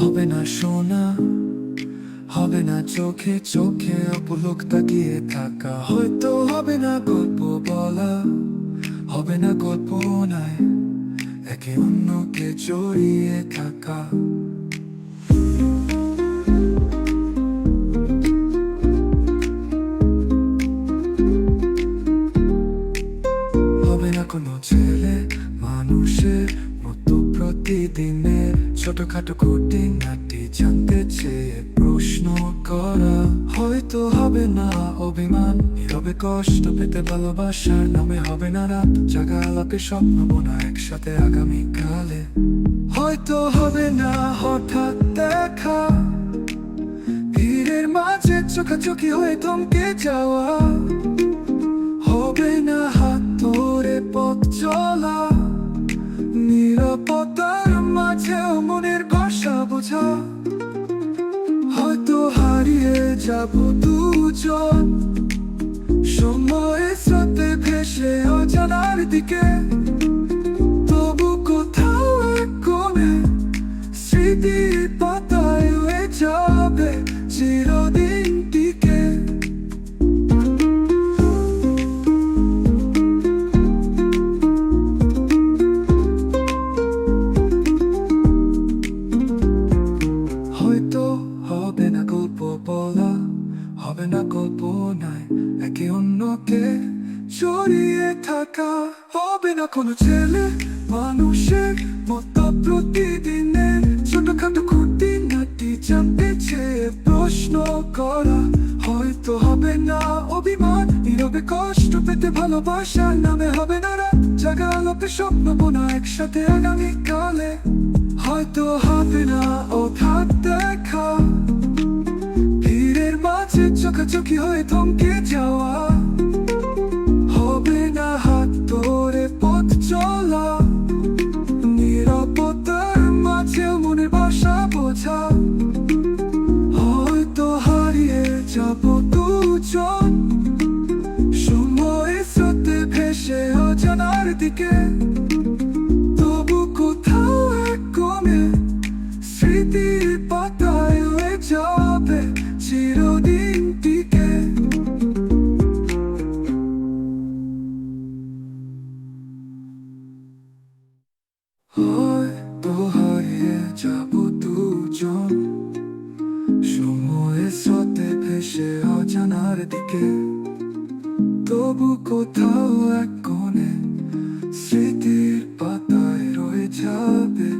হবে না সোনা হবে না চোখে চোখে অপলোক তাকিয়ে থাকা। হয়তো হবে না গল্প বলা, হবে না গল্প নাই, একে অন্যকে জড়িয়ে থাকা। হবে না কোনো ছেলে, মানুষের ছোটখাটো খুঁটিনাটি জানতে চেয়ে প্রশ্ন করা হয়তো হবে না অভিমান। হবে কষ্ট পেতে ভালোবাসার নামে হবে না রাত। জাগা আলাপে স্বপ্ন বোনা একসাথে আগামীকালে। হয়তো হবে না হঠাৎ দেখা। ভিড়ের মাঝে চোখাচোখি হয়ে থমকে যাওয়া। হবে না হাত ধরে পথ চলা। যাব দুজন। সময়ের সাথে ভেসে অজানার দিকে। হবে না গল্প একে অন্যকে জড়িয়ে থাকা হবে না কোনো ছেলে, মানুষের মতো প্রতিদিনের ছোটখাটো খুঁটি নাটি জানতে চেয়ে প্রশ্ন করা হয়তো হবে না অভিমান। নীরবে কষ্ট পেতে ভালোবাসার নামে হবে না রাত জাগা আলোকে স্বপ্ন বোনা একসাথে আগামীকালে। হয়তো হবে না অথাৎ দেখা মাঝে চোখাচোখি হয়ে থমকে যাওয়া। হবে না হাত ধরে পথ চলা। নিরাপত্তার মাঝেও মনের বাসা বোঝা। হয়তো হারিয়ে যাব দুজন। সময়ের স্রোতে ভেসে অজানার দিকে। যাব দুজন। সময়ের সাথে ভেসে অজানার দিকে। তবু কোথাও এক কোণে স্মৃতির পাতায় রয়ে যাবে।